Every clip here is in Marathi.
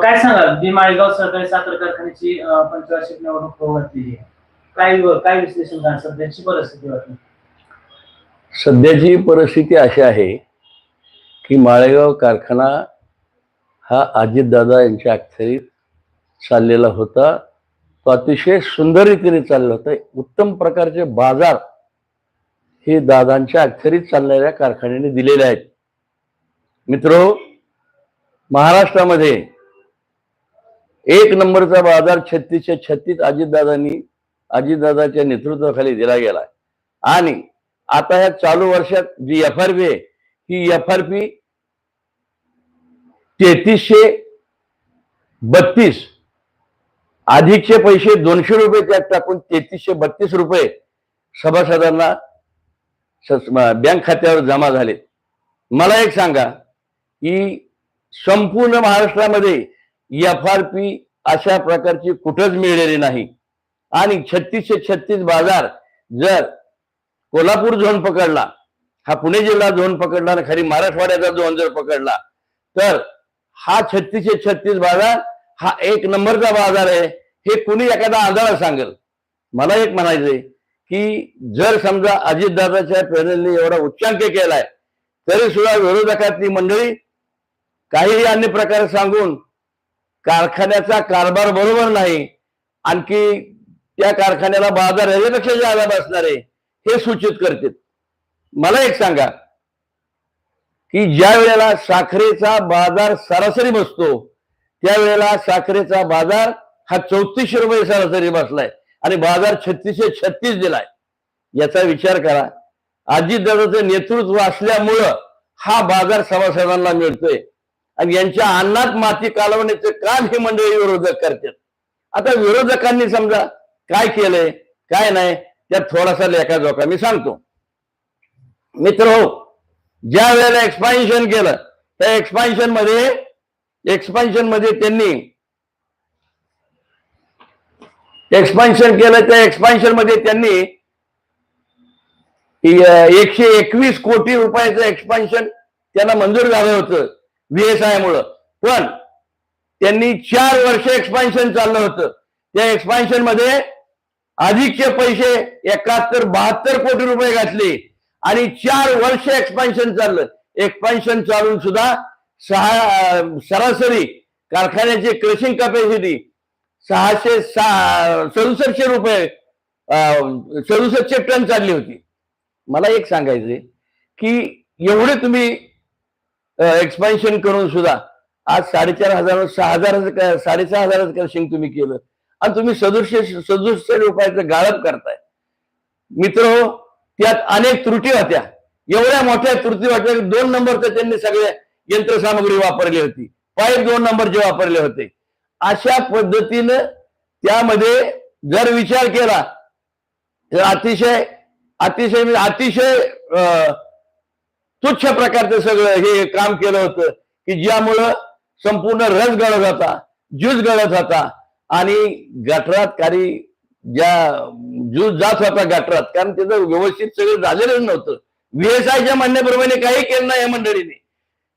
काय सांगाल? जी माळेगाव सहकारी साखर कारखान्याची पंचवार्षिक निवडणूक घातलेली आहे काय काय विश्लेषण करा सध्याची परिस्थिती वाटली सध्याची परिस्थिती अशी आहे की माळेगाव कारखाना हा अजितदादा यांच्या अखेरीत चाललेला होता. तो अतिशय सुंदर रीतीने चालला होता. उत्तम प्रकारचे बाजार हे दादांच्या अखेरीत चालणाऱ्या कारखान्याने दिलेले आहेत. मित्रो महाराष्ट्रामध्ये एक नंबरचा बाजार छत्तीसशे छत्तीस अजितदादांनी अजितदादाच्या नेतृत्वाखाली दिला गेला आणि आता या चालू वर्षात जी एफ आर पी आहे ही एफ आर पी तेहतीसशे बत्तीस. अधिकचे पैसे दोनशे रुपये त्यात टाकून तेहतीसशे बत्तीस रुपये सभासदांना बँक खात्यावर जमा झाले. मला एक सांगा की संपूर्ण महाराष्ट्रामध्ये एफ आर पी अशा प्रकारची कुठंच मिळलेली नाही. आणि छत्तीसशे छत्तीस बाजार जर कोल्हापूर झोन पकडला हा पुणे जिल्हा झोन पकडला आणि खरी मराठवाड्याचा झोन जर पकडला तर हा छत्तीसशे छत्तीस बाजार हा एक नंबरचा बाजार आहे. हे कुणी एखादा आंधळा सांगेल? मला एक म्हणायचंय की जर समजा अजितदादाच्या पॅनलने एवढा उच्चांक केलाय तरी सुद्धा विरोधकातली मंडळी काहीही अन्य प्रकारे सांगून कारखान्याचा कारभार बरोबर नाही आणखी त्या कारखान्याला बाजार याच्यापेक्षा जादा बसणार आहे हे सूचित करते मला एक सांगा की ज्या वेळेला साखरेचा बाजार सरासरी बसतो त्यावेळेला साखरेचा बाजार हा चौतीसशे रुपये सरासरी बसलाय आणि बाजार छत्तीसशे छत्तीस दिलाय. याचा विचार करा अजितदादाचं नेतृत्व असल्यामुळं हा बाजार सभासदांना मिळतोय. आणि यांच्या अन्नात माती कालवण्याचं काम ही मंडळी विरोधक करतात. आता विरोधकांनी समजा काय केलंय काय नाही त्यात थोडासा लेखाजोखा मी सांगतो. मित्र हो ज्या वेळेला एक्सपान्शन केलं त्या एक्सपान्शनमध्ये एक्सपान्शनमध्ये त्यांनी एक्सपान्शन केलं त्या एक्सपान्शनमध्ये त्यांनी एकशे एकवीस कोटी रुपयाचं एक्सपान्शन त्यांना मंजूर झालं होतं. व्हीएसआय मुळे. पण त्यांनी चार वर्ष एक्सपान्शन चाललं होतं. त्या एक्सपान्शनमध्ये अधिकचे पैसे एकाहत्तर बहात्तर कोटी रुपये घातले. आणि चार वर्ष एक्सपान्शन चाललं. एक्सपान्शन चालून सुद्धा सहा सरासरी कारखान्याची क्रशिंग कॅपॅसिटी सहाशे सहा सदुसष्टशे रुपये सदुसष्टशे टन चालली होती. मला एक सांगायचंय की एवढे तुम्ही एक्सपान्शन करून सुद्धा. आज साडेचार हजार सहा हजार साडेसहा हजाराचं क्रशिंग तुम्ही केलं. आणि तुम्ही सदृश सदृश रुपयाचं गाळप करताय. मित्र हो त्यात अनेक त्रुटी होत्या. एवढ्या मोठ्या त्रुटी होत्या दोन नंबरचं त्यांनी सगळे यंत्रसामग्री वापरली होती. पाईप दोन नंबर जे वापरले होते. अशा पद्धतीनं त्यामध्ये जर विचार केला तर अतिशय अतिशय अतिशय तुच्छ प्रकारचं सगळं हे काम केलं होतं की ज्यामुळं संपूर्ण रस गळत होता ज्यूस गळत होता. आणि गटरात काही ज्या ज्यूस जात होता गटरात कारण त्याचं व्यवस्थित सगळं झालेलं नव्हतं. व्हीएसआयच्या म्हणण्याप्रमाणे काही केलं नाही या मंडळीने.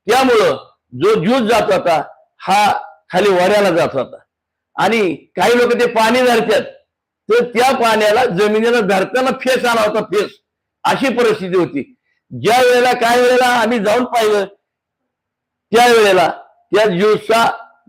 त्यामुळं जो ज्यूस जात होता हा खाली वाऱ्याला जात होता. आणि काही लोक ते पाणी धरतात तर त्या पाण्याला जमिनीला धरताना फेस आला होता फेस. अशी परिस्थिती होती. ज्या वेळेला काय वेळेला आम्ही जाऊन पाहिलं त्या वेळेला त्या ज्यूसचा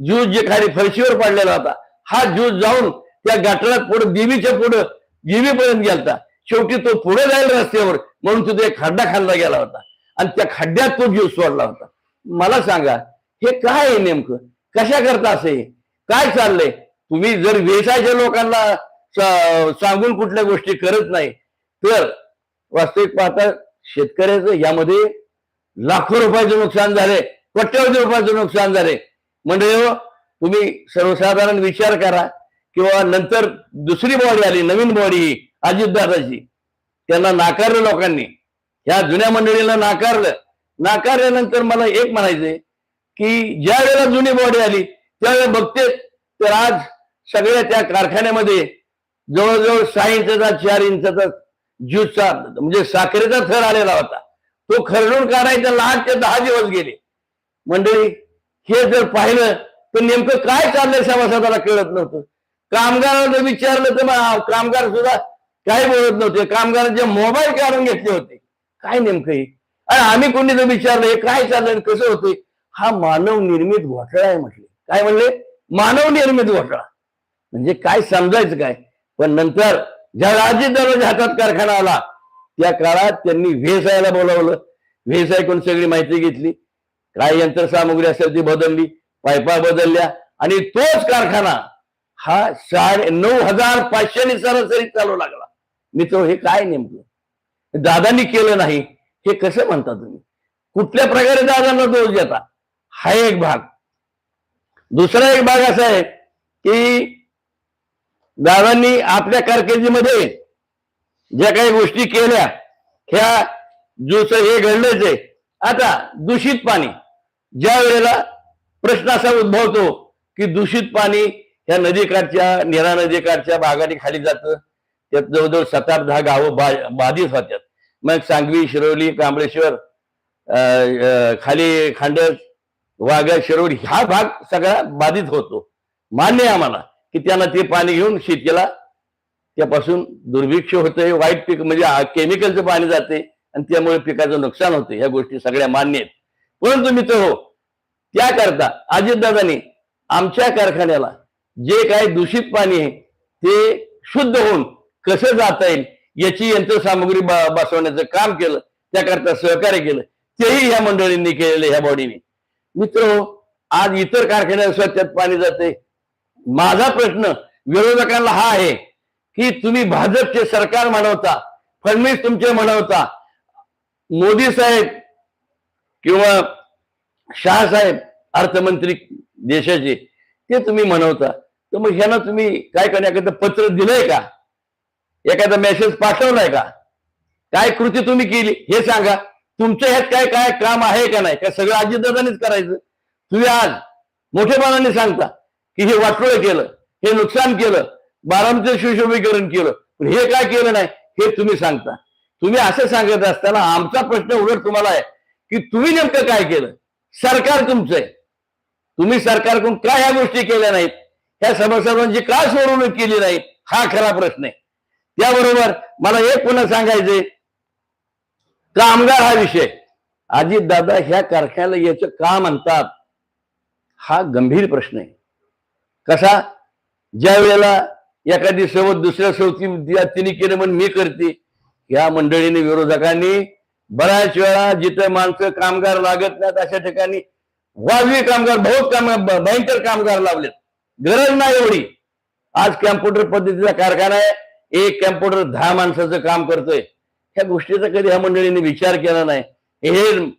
ज्यूस जे खाली फरशीवर पडलेला होता हा ज्यूस जाऊन त्या गटारात पुढे देवीच्या पुढे देवीपर्यंत गेलता. शेवटी तो पुढे जाईल रस्त्यावर म्हणून तिथे एक खड्डा खाल्ला गेला होता. आणि त्या खड्ड्यात तो ज्यूस सोडला होता. मला सांगा हे काय आहे नेमकं? कशा करता असे काय चाललंय? तुम्ही जर वेसाच्या लोकांना सांगून कुठल्या गोष्टी करत नाही तर वास्तविक पाहता शेतकऱ्याचं यामध्ये लाखो रुपयाचं नुकसान झाले कोट्यवधी रुपयाचं नुकसान झाले. म्हणजे तुम्ही सर्वसाधारण विचार करा किंवा नंतर दुसरी बॉडी आली नवीन बॉडी अजितदादाची त्यांना नाकारलं लोकांनी. ह्या जुन्या मंडळीला नाकारलं. नाकारल्यानंतर मला एक म्हणायचंय की ज्या वेळेला जुनी बॉडी आली त्यावेळेला बघते तर आज सगळ्या त्या कारखान्यामध्ये जवळजवळ सहा इंचाचा चार इंचाचा ज्यूसचा म्हणजे साखरेचा थर आलेला होता. तो खरडून काढायचा लहान ते दहा दिवस गेले. मंडळी हे जर पाहिलं तर नेमकं काय चाललंय सभासदाला कळत नव्हतं. कामगाराला विचारलं तर कामगार सुद्धा काय बोलत नव्हते. कामगारांचे मोबाईल काढून घेतले होते. काय नेमकं हे? आणि आम्ही कोणी जर विचारलं हे काय चाललंय कसं होतंय? हा मानव निर्मित घोटाळा आहे म्हटले. काय म्हणले? मानव निर्मित घोटाळा. म्हणजे काय समजायचं काय? पण नंतर ज्या राजदाराच्या हातात कारखाना आला त्या काळात त्यांनी व्हेसायला बोलावलं. व्हेस कोण सगळी माहिती घेतली. काय यंत्रसामुग्री असेल ती बदलली पायपा बदलल्या आणि तोच कारखाना हा साडे नऊ हजार पाचशेने सरासरी चालू लागला. मित्र हे काय नेमकं? दादांनी केलं नाही. हे कसं म्हणता तुम्ही? कुठल्या प्रकारे दादांना दोष देता? हा एक भाग. दुसरा एक भाग असा आहे की दादांनी आपल्या कारकिर्दीमध्ये ज्या काही गोष्टी केल्या ह्या जुस हे घडलंच आहे. आता दूषित पाणी ज्या वेळेला प्रश्न असा उद्भवतो की दूषित पाणी ह्या नदीकाठच्या निरा नदीकाठच्या भागाने खाली जातं त्यात जवळजवळ सात आठ दहा गावं बा- बाधित होत्यात. मग सांगवी शिरोली कांबळेश्वर अं, खाली खांडस वाघा शिरोली हा भाग सगळा बाधित होतो. मान्य आहे आम्हाला. की त्यांना ते पाणी घेऊन शेतीला त्यापासून दुर्भिक्ष होतंय वाईट पीक म्हणजे केमिकलचं पाणी जाते आणि त्यामुळे पिकाचं नुकसान होते. ह्या गोष्टी सगळ्या मान्य आहेत. परंतु मित्र हो त्याकरता अजितदादांनी आमच्या कारखान्याला जे काही दूषित पाणी आहे ते शुद्ध होऊन कसं जाता येईल याची यंत्रसामुग्री बसवण्याचं काम केलं त्याकरता सहकार्य केलं तेही ह्या मंडळींनी केलेलं ह्या बॉडीने मित्र हो, आज इतर कारखान्यात स्वच्छतेत पाणी जाते माझा प्रश्न विरोधकांना हा आहे की तुम्ही भाजपचे सरकार म्हणवता फडणवीस तुमचे म्हणवता मोदी साहेब किंवा शाह साहेब अर्थमंत्री देशाचे ते तुम्ही म्हणवता. तर मग ह्यांना तुम्ही काय करणे एखादं पत्र दिलंय का? एखादा मेसेज पाठवलाय का? काय कृती तुम्ही केली? हे सांगा. तुमच्या ह्यात काय काय काम आहे का नाही? काय सगळं अजितदादानीच करायचं. तुम्ही आज मोठेपणाने सांगता. की हे वाटोळं केलं हे नुकसान केलं बारामचं सुशोभीकरण केलं पण हे काय केलं नाही हे तुम्ही सांगता. तुम्ही असं सांगत असताना आमचा प्रश्न उलट तुम्हाला आहे की तुम्ही नेमकं काय केलं? सरकार तुमचं आहे. तुम्ही सरकारकडून का ह्या गोष्टी केल्या नाहीत? ह्या समस्यांची का सोडवणूक केली नाही हा खरा प्रश्न आहे. त्याबरोबर मला एक पुन्हा सांगायचंय. कामगार हा विषय अजित दादा ह्या कारखान्याला याचं का म्हणतात? हा गंभीर प्रश्न आहे. कसा? ज्या वेळेला एखादी सवत दुसऱ्या सवती तिने केलं म्हणून मी करते. या मंडळीने विरोधकांनी बऱ्याच वेळा जिथे माणसं कामगार लागत नाहीत अशा ठिकाणी वाजवी कामगार बहुत कामगार भयंकर कामगार लावलेत. गरज नाही एवढी. आज कॅम्प्युटर पद्धतीचा कारखाना आहे. एक कॅम्प्युटर दहा माणसाचं काम करतोय. ह्या गोष्टीचा कधी ह्या मंडळीने विचार केला नाही. हे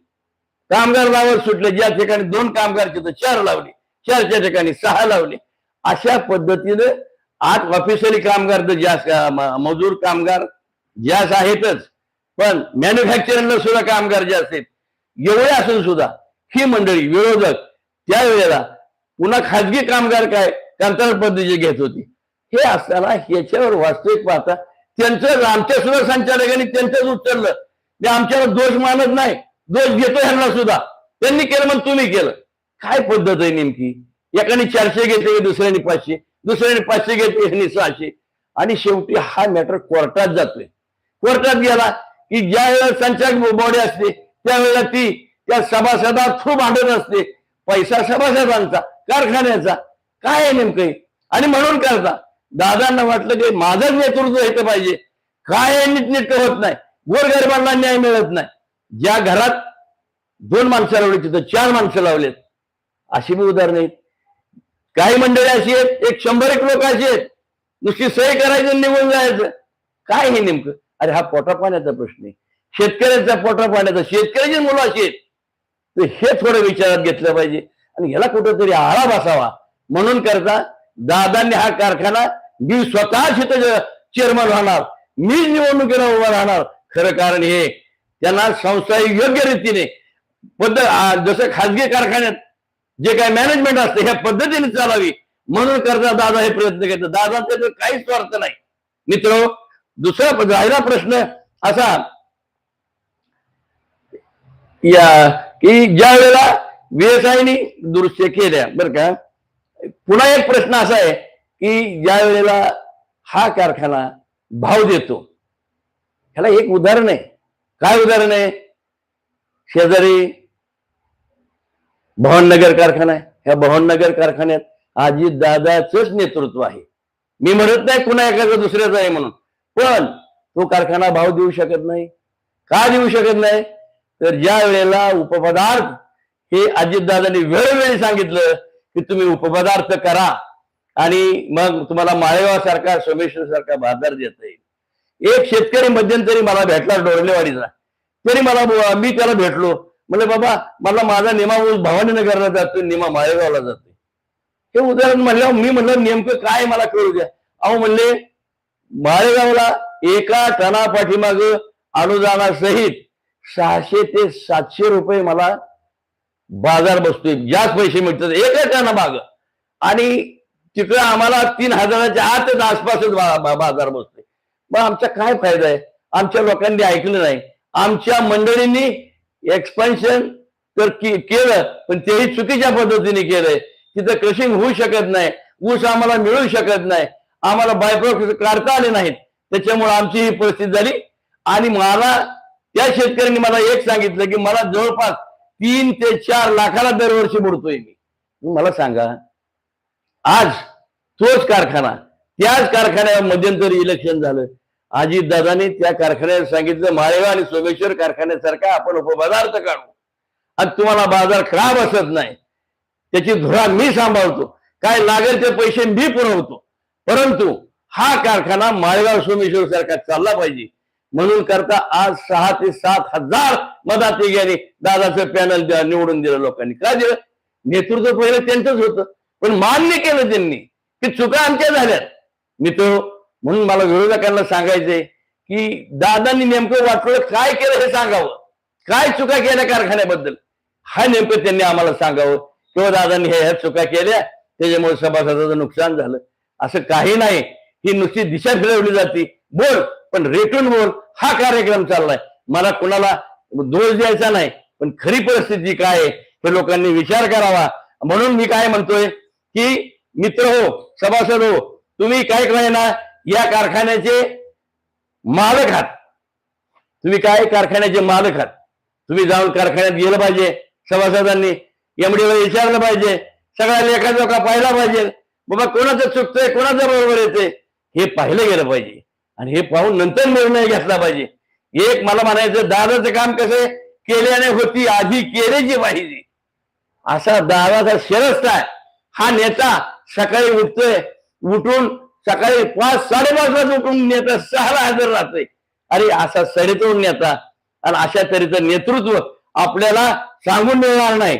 कामगार लावत सुटले. ज्या ठिकाणी दोन कामगार चार लावले. चारच्या ठिकाणी सहा लावले. अशा पद्धतीने आज ऑफिशियली कामगार तर जास्त मजूर कामगार जास्त आहेतच पण मॅन्युफॅक्चरिंगला सुद्धा कामगार जास्त आहेत एवढे असून सुद्धा ही मंडळी विरोधक त्यावेळेला पुन्हा खाजगी कामगार काय कंत्राट पद्धती घेत होती. हे असताना ह्याच्यावर वास्तविक पाहता त्यांचं आमच्या सुद्धा संचालकांनी त्यांचंच उचललं. म्हणजे ते आमच्याला दोष मानत नाही दोष घेतो ह्यांना सुद्धा. त्यांनी केलं मग तुम्ही केलं. काय पद्धत आहे नेमकी? एकाने चारशे घेतले दुसऱ्याने पाचशे दुसऱ्याने पाचशे घेतले ह्यांनी सहाशे. आणि शेवटी हा मॅटर कोर्टात जातोय. कोर्टात गेला की ज्या वेळेला संचालक बॉडी असते त्यावेळेला ती त्या सभासदा थ्रू भांडत असते. पैसा सभासदांचा कारखान्याचा काय आहे नेमकं आणि म्हणून करता. दादांना वाटलं की माझंच नेतृत्व येतं पाहिजे. काय नीटनेटकं होत नाही. गोरगरिबांना न्याय मिळत नाही. ज्या घरात दोन माणसं लावली तिथं चार माणसं लावलेत. अशी बी उदाहरणं आहेत काही मंडळी अशी आहेत एक शंभर एक लोक अशी आहेत. नुसती सही करायचं आणि निघून जायचं. काय हे नेमकं? अरे हा पोटा पाण्याचा प्रश्न आहे. शेतकऱ्याचा पोटा पाण्याचा शेतकऱ्याची मुलं अशी आहेत. तर हे थोडं विचारात घेतलं पाहिजे. आणि ह्याला कुठंतरी आळा बसावा. म्हणून करता दादांनी हा कारखाना मी स्वतः तिथं चेअरमन राहणार मी निवडणुकीला उभा राहणार. खरं कारण हे त्यांना संस्था योग्य रीतीने पद्धत जसं खाजगी कारखान्यात जे काय मॅनेजमेंट असते ह्या पद्धतीने चालावी. म्हणून करता दादा हे प्रयत्न घेतात दादा तर काहीच स्वार्थ नाही. मित्र दुसरा राहिला प्रश्न असा या की ज्या वेळेला व्हीएसआयनी दुरुस्त्या केल्या बरं का पुन्हा एक प्रश्न असा आहे की ज्या वेळेला हा कारखाना भाव देतो. ह्याला एक उदाहरण आहे. काय उदाहरण आहे? शेजारी भवननगर कारखाना आहे. ह्या भवननगर कारखान्यात अजित दादाच नेतृत्व आहे. मी म्हणत नाही कुणा एखादा दुसऱ्याचा आहे म्हणून. पण तो कारखाना भाव देऊ शकत नाही. का देऊ शकत नाही? तर ज्या वेळेला उपपदार्थ हे अजितदादांनी वेळोवेळी सांगितलं की तुम्ही उपपदार्थ करा आणि मग तुम्हाला माळेगावसारखा सोमेश्वर सारखा बाजार देता येईल. एक शेतकरी मध्यंतरी मला भेटला डोरलेवाडीचा तरी मला मी त्याला भेटलो. म्हणले बाबा मला माझा निमा भवानी भवानीनगरला जातोय निमा माळेगावला जातोय. हे उदाहरण म्हणल्यावर मी म्हणलं नेमकं काय मला कळू द्या. अहो म्हणले माळेगावला एका टना पाठीमाग अनुदानासहित सहाशे ते सातशे रुपये मला बाजार बसतोय. जास्त पैसे मिळतात एका टना माग आणि तिकडे आम्हाला तीन हजाराच्या आतच आसपासच बाजार बसतोय. मग आमचा काय फायदा आहे? आमच्या लोकांनी ऐकलं नाही. आमच्या मंडळींनी एक्सपान्शन तर केलं पण तेही चुकीच्या पद्धतीने केलंय. तिथं क्रशिंग होऊ शकत नाही ऊस आम्हाला मिळू शकत नाही आम्हाला बायप्रोडक्ट काढता आले नाहीत. त्याच्यामुळे आमची ही परिस्थिती झाली. आणि मला त्या शेतकऱ्यांनी मला एक सांगितलं की मला जवळपास तीन ते चार लाखाला दरवर्षी बुडतोय मी. मला सांगा आज तोच कारखाना त्याच कारखान्या मध्यंतरी इलेक्शन झालं अजितदादांनी त्या कारखान्यात सांगितलं माळेगाव आणि सोमेश्वर कारखान्यासारखा आपण उपपदार्थ काढू. आणि तुम्हाला बाजार खराब असत नाही. त्याची धुरा मी सांभाळतो. काय लागेल ते पैसे मी पुरवतो. परंतु हा कारखाना माळेगाव सोमेश्वर सारखा चालला पाहिजे. म्हणून करता आज सहा ते सात हजार मदातिग्याने दादाचं पॅनल निवडून दिलं लोकांनी. काय दिलं? नेतृत्व पहिलं त्यांचंच होतं. पण मान्य केलं त्यांनी की चुका आमच्या झाल्यात. मी तो म्हणून मला विरोधकांना सांगायचंय की दादांनी नेमकं वाटलं काय केलं हे सांगावं? काय चुका केल्या कारखान्याबद्दल? हा नेमकं त्यांनी आम्हाला सांगावं. किंवा दादांनी ह्या चुका केल्या त्याच्यामुळे सभासदाचं नुकसान झालं. असं काही नाही. ही नुसती दिशा फिरवली जाते. बोल पण रेटून बोल हा कार्यक्रम चाललाय. मला कुणाला दोष द्यायचा नाही. पण खरी परिस्थिती काय आहे हे लोकांनी विचार करावा. म्हणून मी काय म्हणतोय की मित्र हो सभासद हो तुम्ही काय काय ना या कारखान्याचे मालक आहात. तुम्ही काय कारखान्याचे मालक आहात? तुम्ही जाऊन कारखान्यात गेलं पाहिजे सभासदांनी एमडीला विचारलं पाहिजे सगळ्या लेखा जोखा पाहिला पाहिजे. बाबा कोणाचं चुकतंय कोणाचं बरोबर येते हे पाहिलं गेलं पाहिजे. आणि हे पाहून नंतर निर्णय घेतला पाहिजे. एक मला म्हणायचं दादाचं काम कसं केल्याने होती आधी केलेची पाहिजे. असा दादाचा शिरस्त आहे. हा नेता सकाळी उठतोय उठून सकाळी पाच साडेपाच वाजता उठून नेता सहाला हजर राहतोय. अरे असा सडेतोड नेता आणि अशा तऱ्हेचं नेतृत्व आपल्याला सांगून मिळणार नाही.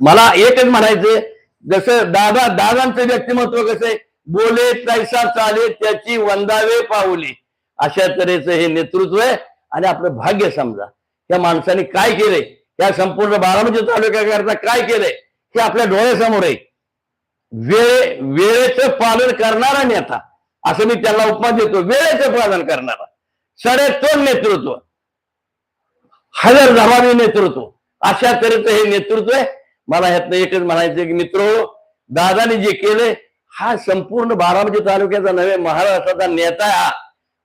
मला एकच म्हणायचं जसं दादा दादांचं व्यक्तिमत्व कसं आहे? बोले तैसा चाले त्याची वंदावे पावली अशा तऱ्हेचं हे नेतृत्व आहे आणि आपलं भाग्य समजा. त्या माणसाने काय केलंय? या संपूर्ण बारामती तालुक्याकरता काय केलंय? हे आपल्या डोळ्यासमोर आहे. वेळे वेळेचं पालन करणारा नेता. असं मी त्याला उपमा देतो वेळेचं पालन करणारा. सडेतोड नेतृत्व. हजर जबाबी नेतृत्व. अशा तऱ्हेचं हे नेतृत्व आहे. मला ह्यातनं एकच म्हणायचं की मित्र दादाने जे केले हा संपूर्ण बारामती तालुक्याचा नव्हे महाराष्ट्राचा नेता हा.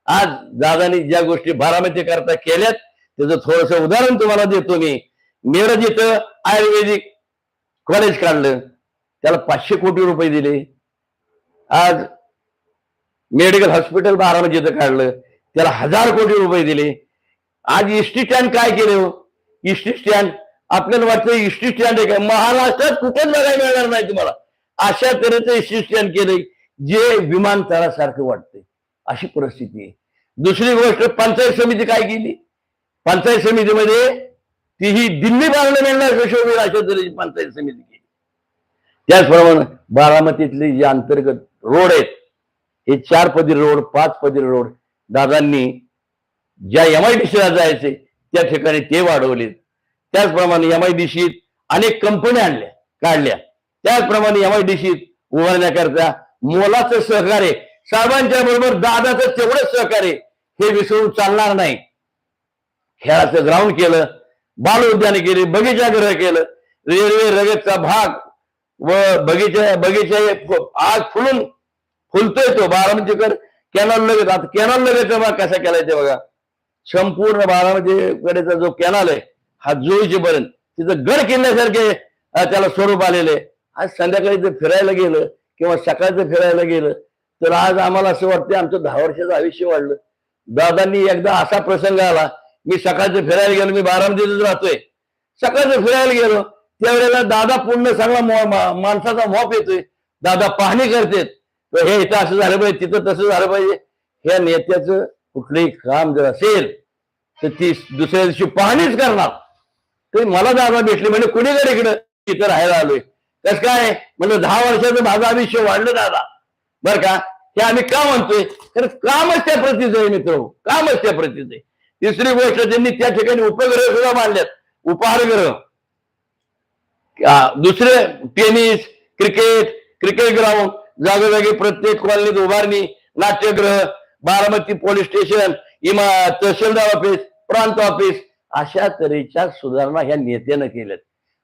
आज दादानी ज्या गोष्टी बारामती करता केल्यात त्याचं थोडस उदाहरण तुम्हाला देतो मी. मिरज इथं आयुर्वेदिक कॉलेज काढलं त्याला पाचशे कोटी रुपये दिले. आज मेडिकल हॉस्पिटल बारामतीचं काढलं त्याला हजार कोटी रुपये दिले. आज इस्टी स्टँड काय केले? हो स्टँड आपल्याला वाटतं इस्टी स्टँड आहे काय महाराष्ट्रात कुठेच बघायला मिळणार नाही तुम्हाला. अशा तऱ्हेचं इस्टी स्टँड केलंय जे विमानतळासारखं वाटतंय. अशी परिस्थिती आहे. दुसरी गोष्ट पंचायत समिती काय केली? पंचायत समितीमध्ये ती ही दिल्ली पार्लमेंटला यशोवीर अशा तऱ्हेची पंचायत समिती केली. त्याचप्रमाणे बारामतीतले जे अंतर्गत रोड आहेत हे चार पदरी रोड पाच पदरी रोड दादांनी ज्या एम आय डी सीला जायचे त्या ठिकाणी ते वाढवले त्याचप्रमाणे एम आय डी सीत अनेक कंपन्या आणल्या काढल्या. त्याचप्रमाणे एम आय डी सीत उभारण्याकरता मोलाचं सहकार्य साहेबांच्या बरोबर दादाचं तेवढंच सहकार्य हे विसरून चालणार नाही. खेळाचं ग्राउंड केलं बाल उद्यान केले बगीचा ग्रह केलं रेल्वे रगतचा भाग व बगीचा बगीचा आज फुलून फुलतोय तो बारामतीकर कॅनल लगेच आता कॅनल लगेच बघा कसा केलाय ते बघा. संपूर्ण बारामतीकडेचा जो कॅनल आहे हा जोईचे पर्यंत तिथं गड किल्ल्यासारखे त्याला स्वरूप आलेले आज संध्याकाळी जर फिरायला गेलं किंवा सकाळचं फिरायला गेलं तर आज आम्हाला असं वाटतं आमचं दहा वर्षाचं आयुष्य वाढलं. दादांनी एकदा असा प्रसंग आला मी सकाळचं फिरायला गेलो मी बारामतीतच राहतोय. सकाळचं फिरायला गेलो त्यावेळेला दादा पूर्ण सगळा माणसाचा मोप येतोय. दादा पाहणी करतेत हे इथं असं झालं पाहिजे तिथं तसं झालं पाहिजे. ह्या नेत्याचं कुठलंही काम जर असेल तर ती दुसऱ्या दिवशी पाहणीच करणार. ते मला दादा भेटले म्हणजे कुणीकडे इकडं? इथं राहायला आलोय. कस काय? म्हणजे दहा वर्षाचं माझं आयुष्य वाढलं दादा. बर का? हे आम्ही का म्हणतोय? तर कामच त्या प्रतीचं आहे मित्र हो, कामच त्या प्रतीचं आहे. तिसरी गोष्ट त्यांनी त्या ठिकाणी उपग्रह सुद्धा बांधल्यात उपहारग्रह. दुसरे टेनिस क्रिकेट क्रिकेट ग्राउंड जागोजागी प्रत्येक कॉलनीत उभारणी नाट्यगृह बारामती पोलीस स्टेशन इमा तहसीलदार ऑफिस प्रांत ऑफिस अशा तऱ्हेच्या सुधारणा ह्या नेत्यानं केल्यात.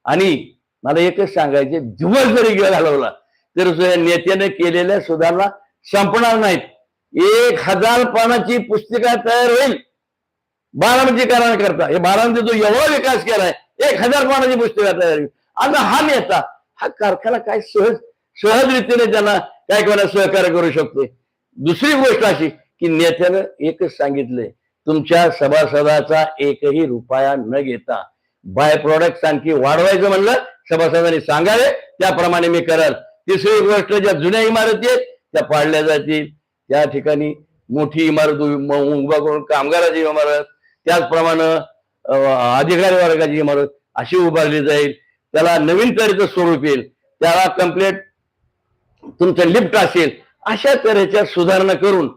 आणि मला एकच सांगायचे दिवस जरी गेला घालवला तर या नेत्याने केलेल्या सुधारणा संपणार नाहीत. एक हजार पानाची पुस्तिका तयार होईल. बारामतीकरांकरता. हे बारामती जो एवढा विकास केलाय एक हजार पानाची पुस्तिका तयार होईल. आता हा नेता हा कारखाना काय सहज सहज रीतीने त्यांना काय कोणा सहकार्य करू शकते. दुसरी गोष्ट अशी की नेत्यानं एकच सांगितलंय तुमच्या सभासदाचा एकही रुपया न घेता बाय प्रॉडक्ट आणखी वाढवायचं म्हणलं सभासदांनी सांगावे त्याप्रमाणे मी करल. तिसरी गोष्ट ज्या जुन्या इमारती आहेत त्या पाडल्या जातील. त्या ठिकाणी मोठी इमारत उभा करून कामगाराची इमारत त्याचप्रमाणे अधिकारी वर्गाची इमारत अशी उभारली जाईल. त्याला नवीन तऱ्हेचं स्वरूप येईल त्याला कम्प्लेट तुमचं लिफ्ट असेल अशा तऱ्हेच्या सुधारणा करून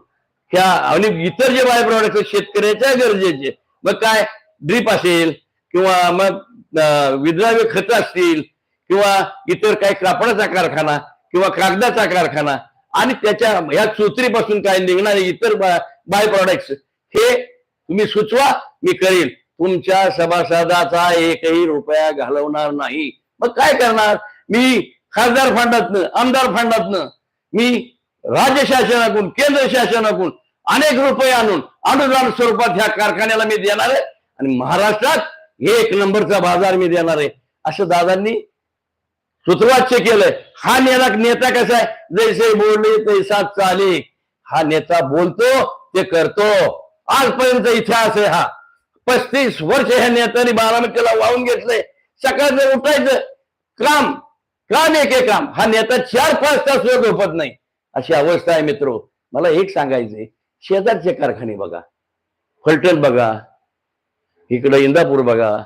ह्या आणि इतर जे बाय प्रॉडक्ट शेतकऱ्याच्या गरजेचे. मग काय? ड्रीप असेल किंवा मग विद्राव्य खत असतील किंवा इतर काही कापडाचा कारखाना किंवा कागदाचा कारखाना आणि त्याच्या ह्या चोचरीपासून काय निघणारे इतर बाय प्रॉडक्ट्स हे तुम्ही सुचवा मी करेल तुमच्या सभासदाचा एकही रुपया घालवणार नाही. मग काय करणार? मी खासदार फंडातनं आमदार फंडातनं मी राज्य शासनाकडून केंद्र शासनाकडून अनेक रुपये आणून अनुदान स्वरूपात ह्या कारखान्याला मी देणार आहे आणि महाराष्ट्रात एक नंबरचा बाजार मी देणार आहे. असं दादांनी सूत्रवाच्य केलंय. हा नेता नेता कसा आहे? जैसे बोलले तैसा चाले. हा नेता बोलतो ते करतो. आजपर्यंत इतिहास आहे हा. पस्तीस वर्ष ह्या नेत्याने बारामतीला वाहून घेतलंय. सकाळचं उठायचं. काम काम एक एक काम हा नेता चार पाच तास वेळ झोपत नाही. अशी अवस्था आहे मित्र. मला एक सांगायचंय. शेजारचे कारखाने बघा. फलटण बघा. इकडं इंदापूर बघा.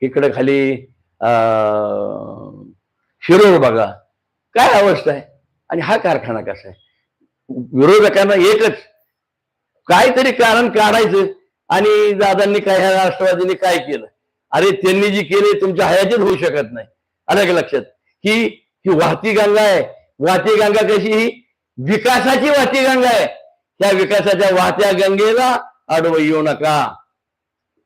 इकडं खाली अं, शिरोळ बघा. काय अवस्था आहे? आणि हा कारखाना कसा आहे? विरोधकांना एकच. काहीतरी कारण काढायचं. आणि दादांनी काय ह्या राष्ट्रवादीने काय केलं? अरे त्यांनी जी केले तुमच्या हयातीत होऊ शकत नाही. आलं का लक्षात? ही ही वाहती गंगा आहे. वाहती गंगा कशी? ही विकासाची वाहती गंगा आहे. त्या विकासाच्या वाहत्या गंगेला आडवं येऊ नका.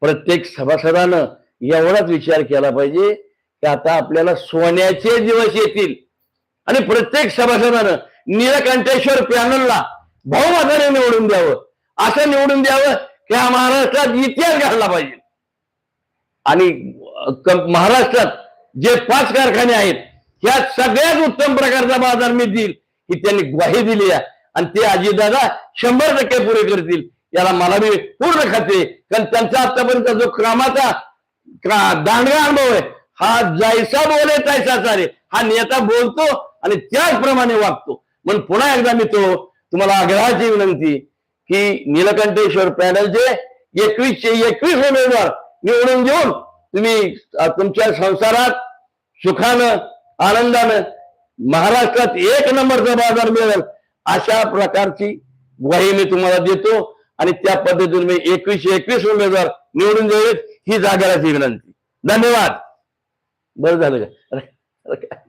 प्रत्येक सभासदानं एवढाच विचार केला पाहिजे की आता आपल्याला सोन्याचे दिवस येतील. आणि प्रत्येक सभासदानं नीलकंठेश्वर पॅनलला बहुमताने निवडून द्यावं. असं निवडून द्यावं की हा महाराष्ट्रात इतिहास घडला पाहिजे. आणि महाराष्ट्रात जे पाच कारखाने आहेत ह्या सगळ्यात उत्तम प्रकारचा बाजार मी देईल ही त्यांनी ग्वाही दिली आहे. आणि ते अजितदादा शंभर टक्के पुरे करतील याला मला मी पूर्ण खाते कारण त्यांचा आतापर्यंत जो कामाचा दांडगा अनुभव आहे हा जायचा बोले तैसा चाले हा नेता बोलतो आणि त्याचप्रमाणे वागतो. म्हणून पुन्हा एकदा मी तो तुम्हाला आग्रहाची विनंती की नीलकंठेश्वर पॅनलचे एकवीसशे एकवीस उमेदवार निवडून घेऊन तुम्ही तुमच्या संसारात सुखानं आनंदानं महाराष्ट्रात एक नंबरचा बाजार मिळेल अशा प्रकारची ग्वाही मी तुम्हाला देतो आणि त्या पद्धतीने मी एकवीसशे एकवीस उमेदवार निवडून द्यावेत ही जागराची विनंती. धन्यवाद. बरं झालं का?